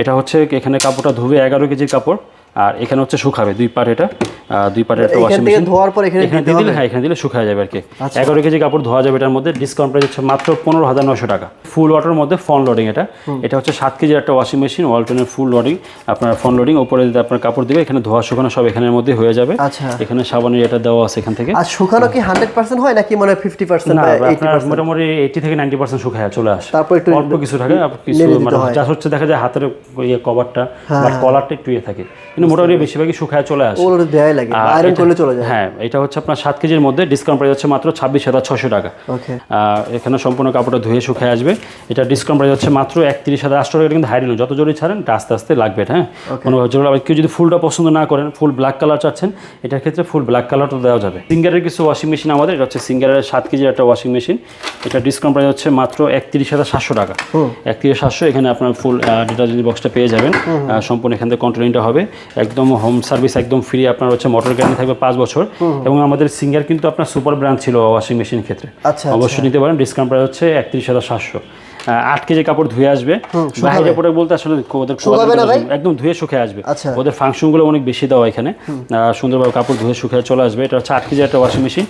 এটা হচ্ছে এখানে কাপড়টা ধুবে এগারো কেজির কাপড়, আর এখানে হচ্ছে শুকাবে দুই পার এটা। দুই পারের একটা ওয়াশিং মেশিন ধোয়ার পর এখানে দিলে আচ্ছা। হ্যাঁ এখানে দিলে শুকায় যাবে আর কি। এগারো কেজি কাপড় ধোয়া যাবে এটার মধ্যে ডিসকাউন্ট প্রাইস হচ্ছে মাত্র পনেরো হাজার নশো টাকা। ফুল ওয়াটার মধ্যে ফন লোডিং এটা। এটা হচ্ছে সাত কেজির একটা ওয়াশিং মেশিন ওয়ালটনের ফুল লোডিং আপনার ফন লোডিং উপরে যদি আপনার কাপড় দিবে এখানে ধোয়া শুকানো সব এখানের মধ্যে হয়ে যাবে। আচ্ছা। এখানে সাবানের এটা দেওয়া আছে এখান থেকে। আর শুকানো কি হান্ড্রেড পার্সেন্ট হয় নাকি মানে ফিফটি পার্সেন্ট না আপনার মোটামুটি এইটি থেকে নাইনটি পার্সেন্ট শুকায় চলে আসে। তারপর একটু অল্প কিছু থাকে কিছু মানে হ্যাঁ, যা হচ্ছে দেখা যায় হাতের ইয়ে কভারটা বা কলারটা একটু ইয়ে থাকে। কিন্তু মোটামুটি বেশিরভাগই শুকায় চলে আসে। লাগে আয়রন করলে চলে যায়। হ্যাঁ এটা হচ্ছে আপনার সাত কেজির মধ্যে ডিসকাউন্ট প্রাইস হচ্ছে মাত্র ছাব্বিশ হাজার ছশো টাকা। ওকে। এখানে সম্পূর্ণ কাপড়টা ধুয়ে শুকিয়ে আসবে। এটা ডিসকাউন্ট প্রাইস হচ্ছে মাত্র একত্রিশ হাজার আটশো টাকা কিন্তু হাইরিল যত জোরে ছাড়েন এটা আস্তে আস্তে লাগবে হ্যাঁ? কোনো জোরে আবার কেউ যদি ফুলটা পছন্দ না করেন ফুল ব্ল্যাক কালার চাচ্ছেন এটার ক্ষেত্রে ফুল ব্ল্যাক কালারটা দেওয়া যাবে। সিঙ্গারের কিছু ওয়াশিং মেশিন আমাদের এটা হচ্ছে সিঙ্গারের সাত কেজির একটা ওয়াশিং মেশিন এটা ডিসকাউন্ট প্রাইস হচ্ছে মাত্র একত্রিশ হাজার সাতশো টাকা। একত্রিশ সাতশো এখানে আপনার ফুল ডিটারজেন্ট বক্সটা পেয়ে যাবেন সম্পূর্ণ এখান থেকে কন্ট্রোলিংটা হবে। একদম হোম সার্ভিস একদম ফ্রি আপনার হচ্ছে মোটর গ্যারান্টি থাকবে পাঁচ বছর। এবং আমাদের সিঙ্গার কিন্তু আপনার সুপার ব্র্যান্ড ছিল ওয়াশিং মেশিন ক্ষেত্রে। আচ্ছা অবশ্যই নিতে পারেন ডিসকাউন্ট প্রাইস হচ্ছে একত্রিশ হাজার সাতশো। আট কেজি কাপড় ধুয়ে আসবে। বাইরে প্রোডাক্ট বলতে আসলে ওদের? একদম ধুয়ে শুকে আসবে। আচ্ছা। ওদের ফাংশনগুলো অনেক বেশি দেওয়া এখানে। সুন্দরভাবে কাপড় ধুয়ে শুকিয়ে চলে আসবে। এটা হচ্ছে আট কেজি একটা ওয়াশিং মেশিন